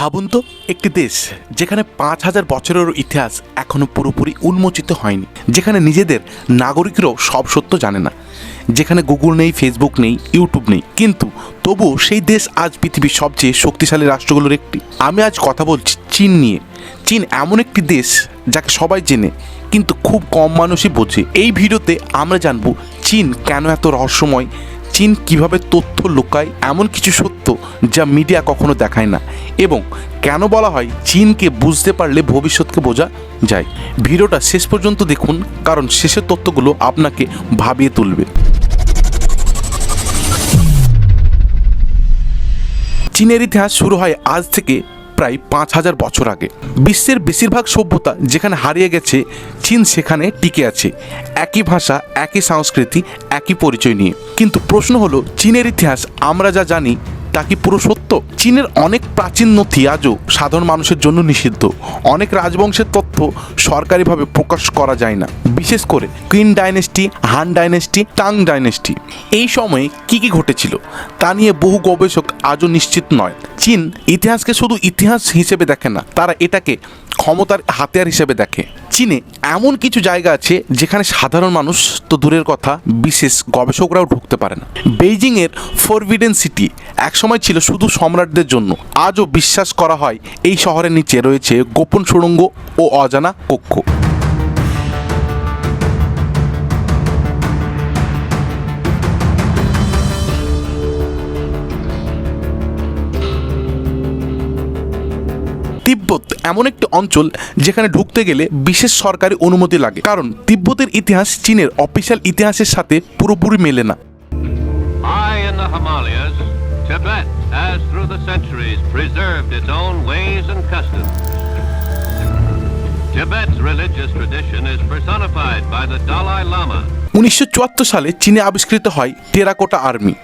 ভাবুন তো, একটি দেশ যেখানে পাঁচ হাজার বছরেরও ইতিহাস এখনও পুরোপুরি উন্মোচিত হয়নি, যেখানে নিজেদের নাগরিকরাও সব সত্য জানে না, যেখানে গুগল নেই, ফেসবুক নেই, ইউটিউব নেই। কিন্তু তবুও সেই দেশ আজ পৃথিবীর সবচেয়ে শক্তিশালী রাষ্ট্রগুলোর একটি। আমি আজ কথা বলছি চীন নিয়ে। চীন এমন একটি দেশ যাকে সবাই চেনে, কিন্তু খুব কম মানুষই বোঝে। এই ভিডিওতে আমরা জানব চীন কেন এত রহস্যময় চীন কীভাবে তথ্য লুকায় এমন কিছু সত্য যা মিডিয়া কখনো দেখায় না। এবং কেন বলা হয় চীনকে বুঝতে পারলে ভবিষ্যৎকে বোঝা যায়? ভিডিওটা শেষ পর্যন্ত দেখুন, কারণ শেষের তথ্যগুলো আপনাকে ভাবিয়ে তুলবে। চীনের ইতিহাস শুরু হয় আজ থেকে প্রায় পাঁচ হাজার বছর আগে। বিশ্বের বেশিরভাগ সভ্যতা যেখানে হারিয়ে গেছে, চীন সেখানে টিকে আছে। একই ভাষা, একই সংস্কৃতি, একই পরিচয় নিয়ে। কিন্তু প্রশ্ন হলো, চীনের ইতিহাস আমরা যা জানি, তা কি পুরো সত্য? চীনের অনেক প্রাচীন নথি আজও সাধারণ মানুষের জন্য নিষিদ্ধ। অনেক রাজবংশের তথ্য সরকারিভাবে প্রকাশ করা যায় না। বিশেষ করে Qin dynasty, Han dynasty, Tang dynasty. এই সময়ে কি কি ঘটেছিল, তা নিয়ে বহু গবেষক আজও নিশ্চিত নয়। চীন ইতিহাসকে শুধু ইতিহাস হিসেবে দেখে না, তারা এটাকে ক্ষমতার হাতিয়ার হিসেবে দেখে। চীনে এমন কিছু জায়গা আছে যেখানে সাধারণ মানুষ, তো দূরের কথা, বিশেষ গবেষকরাও ঢুকতে পারে না। বেইজিংয়ের ফরবিডেন সিটি একসময় ছিল শুধু সম্রাটদের জন্য, আজও বিশ্বাস করা হয় এই শহরের নিচে রয়েছে গোপন সুড়ঙ্গ ও অজানা কক্ষ। তিব্বত এমন একটি অঞ্চল যেখানে ঢুকতে গেলে বিশেষ সরকারি অনুমতি লাগে। কারণ তিব্বতের ইতিহাস চীনের অফিসিয়াল ইতিহাসের সাথে পুরোপুরি মেলে না। উনিশশো চুয়াত্তর সালে চীনে আবিষ্কৃত হয় টেরাকোটা আর্মি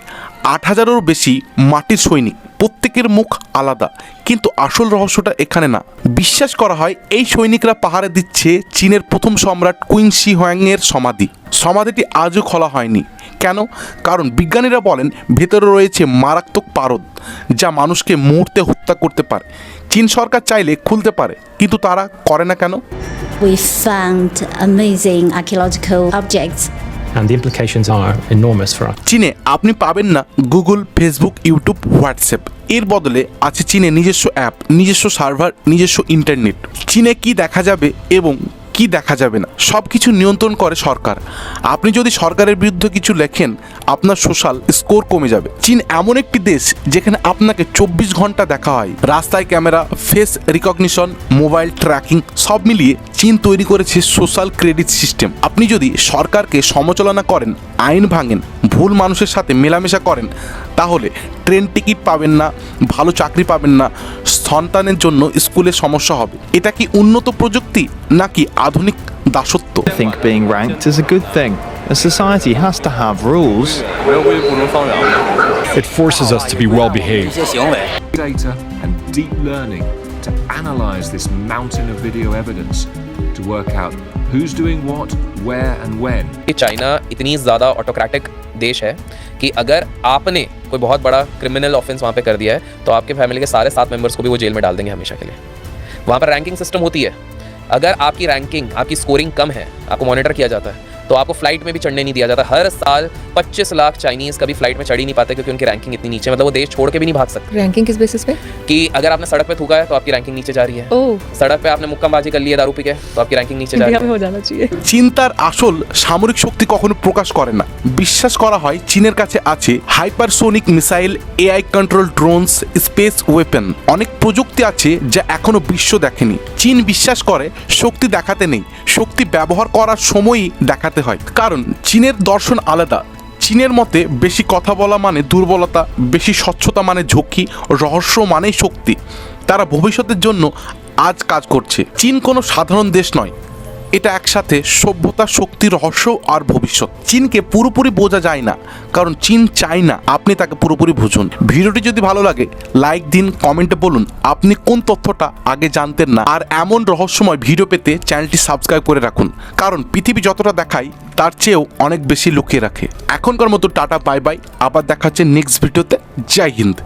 আট হাজারেরও বেশি মাটির সৈনিক। প্রত্যেকের মুখ আলাদা। কিন্তু আসল রহস্যটা এখানে না। বিশ্বাস করা হয় এই সৈনিকরা পাহাড়ে দিচ্ছে চীনের প্রথম সম্রাট কুইন শি হোয়াংয়ের সমাধি। সমাধিটি আজও খোলা হয়নি। কেন? কারণ বিজ্ঞানীরা বলেন, ভেতরে রয়েছে মারাত্মক পারদ, যা মানুষকে মুহূর্তে হত্যা করতে পারে। চীন সরকার চাইলে খুলতে পারে, কিন্তু তারা করে না কেন? We found amazing archaeological objects. And the implications are enormous for us. চীনে আপনি পাবেন না গুগল, ফেসবুক, ইউটিউব, হোয়াটসঅ্যাপ এর বদলে আছে চীনে নিজস্ব অ্যাপ, নিজস্ব সার্ভার, নিজস্ব ইন্টারনেট চীনে কি দেখা যাবে এবং কি দেখা যাবে না? সব কিছু নিয়ন্ত্রণ করে সরকার। আপনি যদি সরকারের বিরুদ্ধে কিছু লেখেন, আপনার সোশ্যাল স্কোর কমে যাবে। চীন এমন একটি দেশ যেখানে আপনাকে চব্বিশ ঘণ্টা দেখা হয়। রাস্তায় camera face recognition mobile tracking সব মিলিয়ে চীন তৈরি করেছে সোশ্যাল ক্রেডিট সিস্টেম আপনি যদি সরকারকে সমালোচনা করেন, আইন ভাঙেন ভুল মানুষের সাথে মেলামেশা করেন তাহলে ট্রেন টিকিট পাবেন না ভালো চাকরি পাবেন না সন্তানের জন্য স্কুলে সমস্যা হবে এটা কি উন্নত প্রযুক্তি নাকি আধুনিক দাসত্ব a society has to have rules. It forces us to be well behaved. Data and deep learning to analyze this mountain of video evidence to work out who's doing what, where, and when. China is so autocratic देश है कि अगर आपने कोई बहुत बड़ा criminal offence वहाँ पे कर दिया है तो आपके फैमिली के सारे सात मेंबर्स को भी वो जेल में डाल देंगे हमेशा के लिए। वहाँ पर रैंकिंग सिस्टम होती है। अगर आपकी रैंकिंग आपकी स्कोरिंग कम है, आपको मॉनिटर किया जाता है तो आपको फ्लाइट में भी चढ़ने नहीं दिया जाता हर साल 25 लाख चाइनीज कभी फ्लाइट में चढ़ ही नहीं पाते क्योंकि उनकी रैंकिंग इतनी नीचे है, मतलब वो देश छोड़ के भी नहीं भाग सकते रैंकिंग किस बेसिस पे कि अगर आपने सड़क पे थूका है तो आपकी रैंकिंग नीचे जा रही है ओह सड़क पे आपने मुक्काबाजी कर ली है दारू पी के तो आपकी रैंकिंग नीचे जा रही इंडिया है में हो जाना चाहिए চীন তার আসল সামরিক শক্তি কখনো প্রকাশ করে না বিশ্বাস করা হয় চীনের কাছে আছে hypersonic missile AI control drones space weapon অনেক প্রযুক্তি আছে যা এখনো বিশ্ব দেখেনি চীন বিশ্বাস করে শক্তি দেখাতে নেই শক্তি ব্যবহার করার সময়ই দেখাতে হয়। কারণ, চীনের দর্শন আলাদা। চীনের মতে, বেশি কথা বলা মানে দুর্বলতা, বেশি স্বচ্ছতা মানে ঝুঁকি, রহস্য মানেই শক্তি। তারা ভবিষ্যতের জন্য আজ কাজ করছে। চীন কোনো সাধারণ দেশ নয়। এটা একসাথে সভ্যতা, শক্তি, রহস্য আর ভবিষ্যৎ। চীনকে পুরোপুরি বোঝা যায় না, কারণ চীন চায় না আপনি তাকে পুরোপুরি বুঝুন। ভিডিওটি যদি ভালো লাগে, লাইক দিন কমেন্টে বলুন আপনি কোন তথ্যটা আগে জানতেন না। আর এমন রহস্যময় ভিডিও পেতে চ্যানেলটি সাবস্ক্রাইব করে রাখুন। কারণ পৃথিবী যতটা দেখায়, তার চেয়েও অনেক বেশি লুকিয়ে রাখে। এখনকার মতো টাটা, বাই বাই। আবার দেখা হচ্ছে নেক্সট ভিডিওতে। জয় হিন্দ।